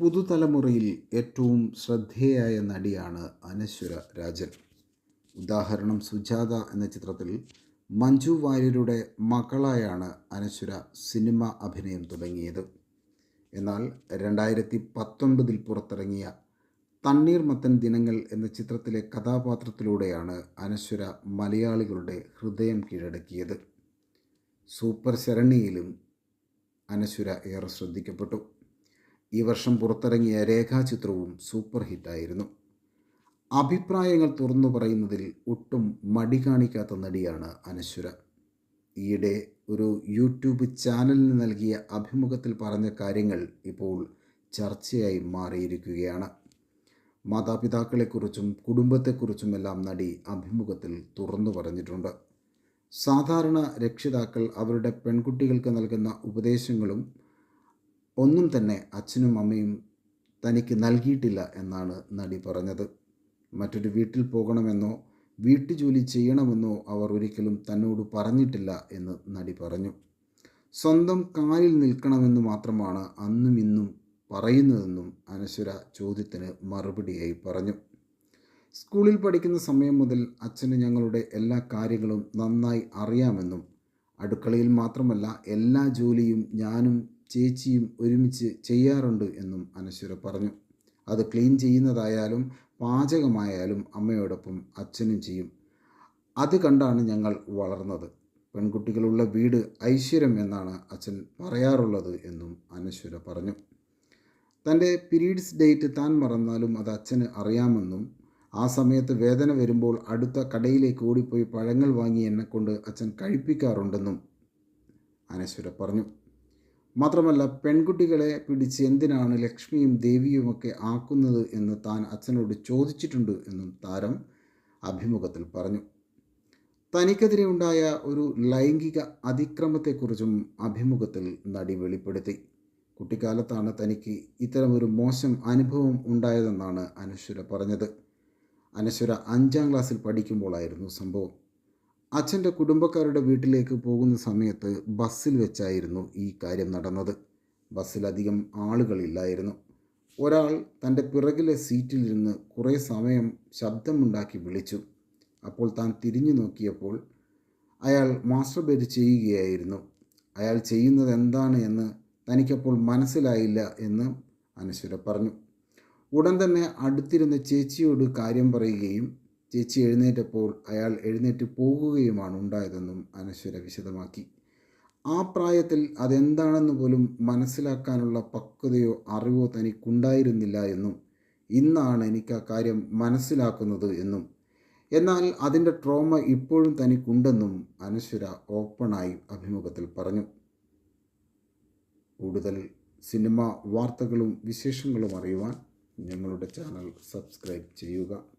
പുതുതലമുറയിൽ ഏറ്റവും ശ്രദ്ധേയായ നടിയാണ് അനശ്വര രാജൻ. ഉദാഹരണം സുജാത എന്ന ചിത്രത്തിൽ മഞ്ജു വാര്യരുടെ മകളായാണ് അനശ്വര സിനിമ അഭിനയം തുടങ്ങിയത്. എന്നാൽ രണ്ടായിരത്തി പത്തൊൻപതിൽ പുറത്തിറങ്ങിയ തണ്ണീർമത്തൻ ദിനങ്ങൾ എന്ന ചിത്രത്തിലെ കഥാപാത്രത്തിലൂടെയാണ് അനശ്വര മലയാളികളുടെ ഹൃദയം കീഴടക്കിയത്. സൂപ്പർ ശരണിയിലും അനശ്വര ഏറെ ശ്രദ്ധിക്കപ്പെട്ടു. ഈ വർഷം പുറത്തിറങ്ങിയ രേഖാചിത്രവും സൂപ്പർ ഹിറ്റായിരുന്നു അഭിപ്രായങ്ങൾ തുറന്നു പറയുന്നതിൽ ഒട്ടും മടി കാണിക്കാത്ത നടിയാണ് അനശ്വര. ഈയിടെ ഒരു യൂട്യൂബ് ചാനലിന് നൽകിയ അഭിമുഖത്തിൽ പറഞ്ഞ കാര്യങ്ങൾ ഇപ്പോൾ ചർച്ചയായി മാറിയിരിക്കുകയാണ്. മാതാപിതാക്കളെക്കുറിച്ചും കുടുംബത്തെക്കുറിച്ചുമെല്ലാം നടി അഭിമുഖത്തിൽ തുറന്നു പറഞ്ഞിട്ടുണ്ട്. സാധാരണ രക്ഷിതാക്കൾ അവരുടെ പെൺകുട്ടികൾക്ക് നൽകുന്ന ഉപദേശങ്ങളും ഒന്നും തന്നെ അച്ഛനും അമ്മയും തനിക്ക് നൽകിയിട്ടില്ല എന്നാണ് നടി പറഞ്ഞത്. മറ്റൊരു വീട്ടിൽ പോകണമെന്നോ വീട്ടുജോലി ചെയ്യണമെന്നോ അവർ ഒരിക്കലും തന്നോട് പറഞ്ഞിട്ടില്ല എന്ന് നടി പറഞ്ഞു. സ്വന്തം കാലിൽ നിൽക്കണമെന്ന് മാത്രമാണ് അന്നും ഇന്നും പറയുന്നതെന്നും അനശ്വര ചോദ്യത്തിന് മറുപടിയായി പറഞ്ഞു. സ്കൂളിൽ പഠിക്കുന്ന സമയം മുതൽ അച്ഛന് ഞങ്ങളുടെ എല്ലാ കാര്യങ്ങളും നന്നായി അറിയാമെന്നും അടുക്കളയിൽ മാത്രമല്ല എല്ലാ ജോലിയും ഞാനും ചേച്ചിയും ഒരുമിച്ച് ചെയ്യാറുണ്ട് എന്നും അനശ്വര പറഞ്ഞു. അത് ക്ലീൻ ചെയ്യുന്നതായാലും പാചകമായാലും അമ്മയോടൊപ്പം അച്ഛനും ചെയ്യും. അത് കണ്ടാണ് ഞങ്ങൾ വളർന്നത്. പെൺകുട്ടികളുള്ള വീട് ഐശ്വര്യം എന്നാണ് അച്ഛൻ പറയാറുള്ളത് എന്നും അനശ്വര പറഞ്ഞു. തന്റെ പീരീഡ്സ് ഡേറ്റ് താൻ മറന്നാലും അത് അച്ഛന് അറിയാമെന്നും ആ സമയത്ത് വേദന വരുമ്പോൾ അടുത്ത കടയിലേക്ക് ഓടിപ്പോയി പഴങ്ങൾ വാങ്ങി എന്നെ കൊണ്ട് അച്ഛൻ കഴിപ്പിക്കാറുണ്ടെന്നും അനശ്വര പറഞ്ഞു. മാത്രമല്ല പെൺകുട്ടികളെ പിടിച്ച് എന്തിനാണ് ലക്ഷ്മിയും ദേവിയുമൊക്കെ ആക്കുന്നത് എന്ന് താൻ അച്ഛനോട് ചോദിച്ചിട്ടുണ്ട് എന്നും താരം അഭിമുഖത്തിൽ പറഞ്ഞു. തനിക്കെതിരെ ഉണ്ടായ ഒരു ലൈംഗിക അതിക്രമത്തെക്കുറിച്ചും അഭിമുഖത്തിൽ നടി വെളിപ്പെടുത്തി. കുട്ടിക്കാലത്താണ് തനിക്ക് ഇത്തരമൊരു മോശം അനുഭവം ഉണ്ടായതെന്നാണ് അനശ്വര പറഞ്ഞത്. അനശ്വര അഞ്ചാം ക്ലാസ്സിൽ പഠിക്കുമ്പോഴായിരുന്നു സംഭവം. അച്ഛന്റെ കുടുംബക്കാരുടെ വീട്ടിലേക്ക് പോകുന്ന സമയത്ത് ബസ്സിൽ വെച്ചായിരുന്നു ഈ കാര്യം നടന്നത്. ബസ്സിലധികം ആളുകളില്ലായിരുന്നു. ഒരാൾ തന്റെ പിറകിലെ സീറ്റിലിരുന്ന് കുറേ സമയം ശബ്ദമുണ്ടാക്കി വിളിച്ചു. അപ്പോൾ താൻ തിരിഞ്ഞു നോക്കിയപ്പോൾ അയാൾ മാസ്റ്റർബേറ്റ് ചെയ്യുകയായിരുന്നു. അയാൾ ചെയ്യുന്നത് എന്താണ് എന്ന് തനിക്കപ്പോൾ മനസ്സിലായില്ല എന്ന് അനശ്വര പറഞ്ഞു. ഉടൻ തന്നെ അടുത്തിരുന്ന ചേച്ചിയോട് കാര്യം പറയുകയും ചേച്ചി എഴുന്നേറ്റപ്പോൾ അയാൾ എഴുന്നേറ്റ് പോകുകയുമാണ് ഉണ്ടായതെന്നും അനശ്വര വിശദമാക്കി. ആ പ്രായത്തിൽ അതെന്താണെന്ന് പോലും മനസ്സിലാക്കാനുള്ള പക്വതയോ അറിവോ തനിക്കുണ്ടായിരുന്നില്ല എന്നും ഇന്നാണ് എനിക്ക് ആ കാര്യം മനസ്സിലാക്കുന്നത് എന്നും. എന്നാൽ അതിന്റെ ട്രോമ ഇപ്പോഴും തനിക്കുണ്ടെന്നും അനശ്വര ഓപ്പണായി അഭിമുഖത്തിൽ പറഞ്ഞു. കൂടുതൽ സിനിമ വാർത്തകളും വിശേഷങ്ങളും അറിയുവാൻ ഞങ്ങളുടെ ചാനൽ സബ്സ്ക്രൈബ് ചെയ്യുക.